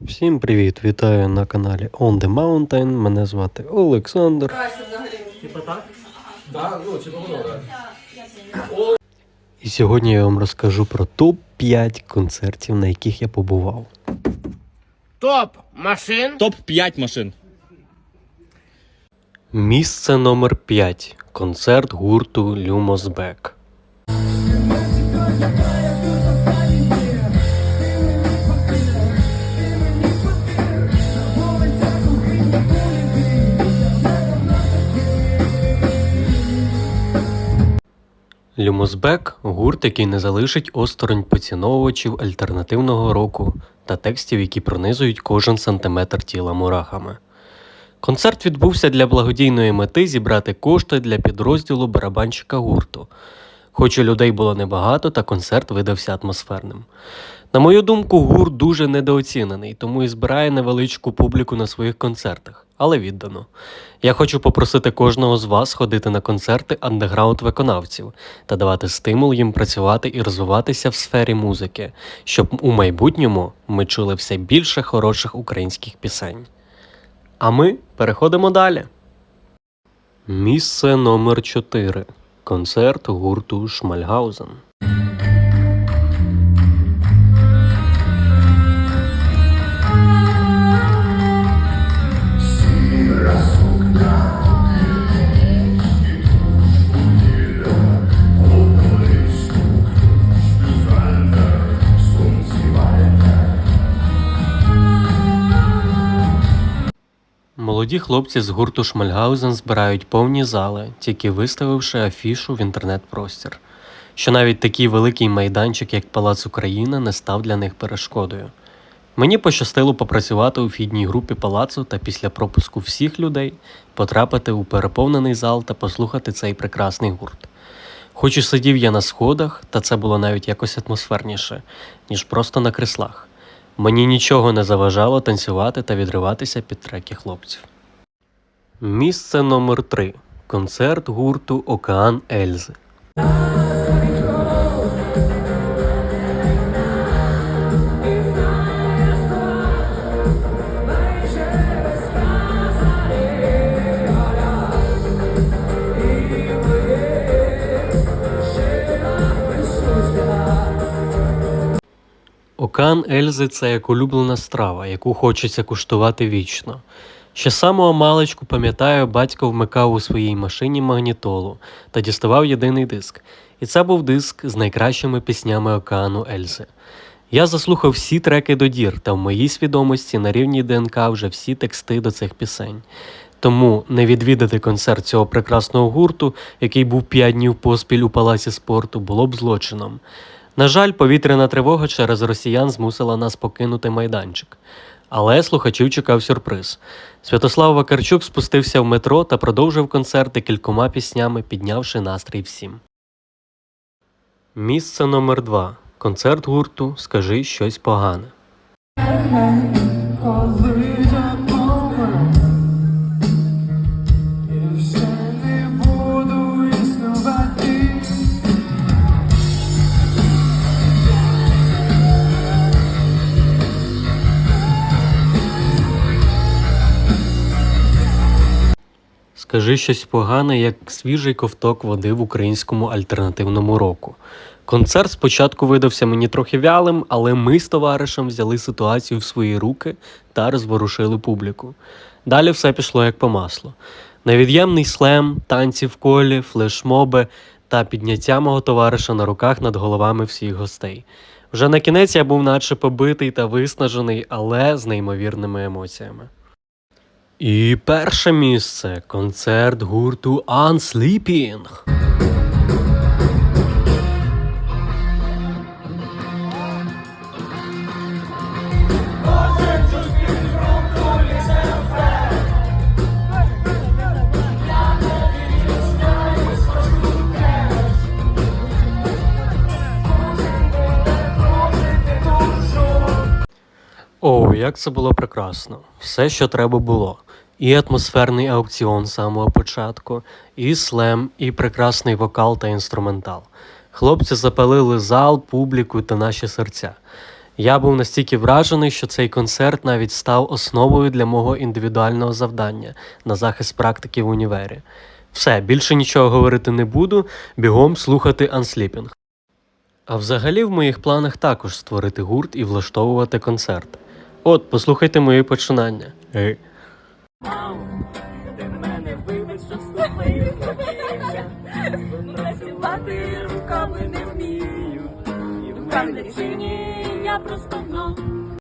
Всім привіт! Вітаю на каналі On The Mountain. Мене звати Олександр. Типа так? Да, ну, типа воно. І сьогодні я вам розкажу про топ-5 концертів, на яких я побував. Топ машин. Топ-5 машин. Місце номер 5 концерт гурту Люмосбек. Люмосбек гурт, який не залишить осторонь поціновувачів альтернативного року та текстів, які пронизують кожен сантиметр тіла мурахами. Концерт відбувся для благодійної мети зібрати кошти для підрозділу барабанщика гурту. Хоч у людей було небагато, та концерт видався атмосферним. На мою думку, гурт дуже недооцінений, тому і збирає невеличку публіку на своїх концертах, але віддано. Я хочу попросити кожного з вас ходити на концерти андеграунд виконавців та давати стимул їм працювати і розвиватися в сфері музики, щоб у майбутньому ми чули все більше хороших українських пісень. А ми переходимо далі. Місце номер 4 Концерт гурту Шмальгаузен. Молоді хлопці з гурту Шмальгаузен збирають повні зали, тільки виставивши афішу в інтернет-простір. Що навіть такий великий майданчик, як Палац Україна, не став для них перешкодою. Мені пощастило попрацювати у фідній групі палацу та після пропуску всіх людей потрапити у переповнений зал та послухати цей прекрасний гурт. Хоч і сидів я на сходах, та це було навіть якось атмосферніше, ніж просто на креслах. Мені нічого не заважало танцювати та відриватися під треки хлопців. Місце номер 3 Концерт гурту Океан Ельзи. Океан Ельзи це як улюблена страва, яку хочеться куштувати вічно. Ще самого маличку пам'ятаю, батько вмикав у своїй машині магнітолу та діставав єдиний диск. І це був диск з найкращими піснями океану Ельзи. Я заслухав всі треки до дір, та в моїй свідомості на рівні ДНК вже всі тексти до цих пісень. Тому не відвідати концерт цього прекрасного гурту, який був п'ять днів поспіль у палаці спорту, було б злочином. На жаль, повітряна тривога через росіян змусила нас покинути майданчик. Але слухачів чекав сюрприз. Святослав Вакарчук спустився в метро та продовжив концерти кількома піснями, піднявши настрій всім. Місце номер 2 Концерт гурту Скажи щось погане. Скажи щось погане, як свіжий ковток води в українському альтернативному року. Концерт спочатку видався мені трохи вялим, але ми з товаришем взяли ситуацію в свої руки та розворушили публіку. Далі все пішло як по маслу. Невід'ємний слем, танці в колі, флешмоби та підняття мого товариша на руках над головами всіх гостей. Вже на кінець я був наче побитий та виснажений, але з неймовірними емоціями. І перше місце концерт гурту Unsleeping. О, як це було прекрасно! Все, що треба було. І атмосферний аукціон з самого початку, і слем, і прекрасний вокал та інструментал. Хлопці запалили зал, публіку та наші серця. Я був настільки вражений, що цей концерт навіть став основою для мого індивідуального завдання на захист практики в універі. Все, більше нічого говорити не буду, бігом слухати Unsleeping. А взагалі в моїх планах також створити гурт і влаштовувати концерт. От, послухайте мої починання. Ти мене вибач, що слухаю Працювати руками не вмію В медицині я просто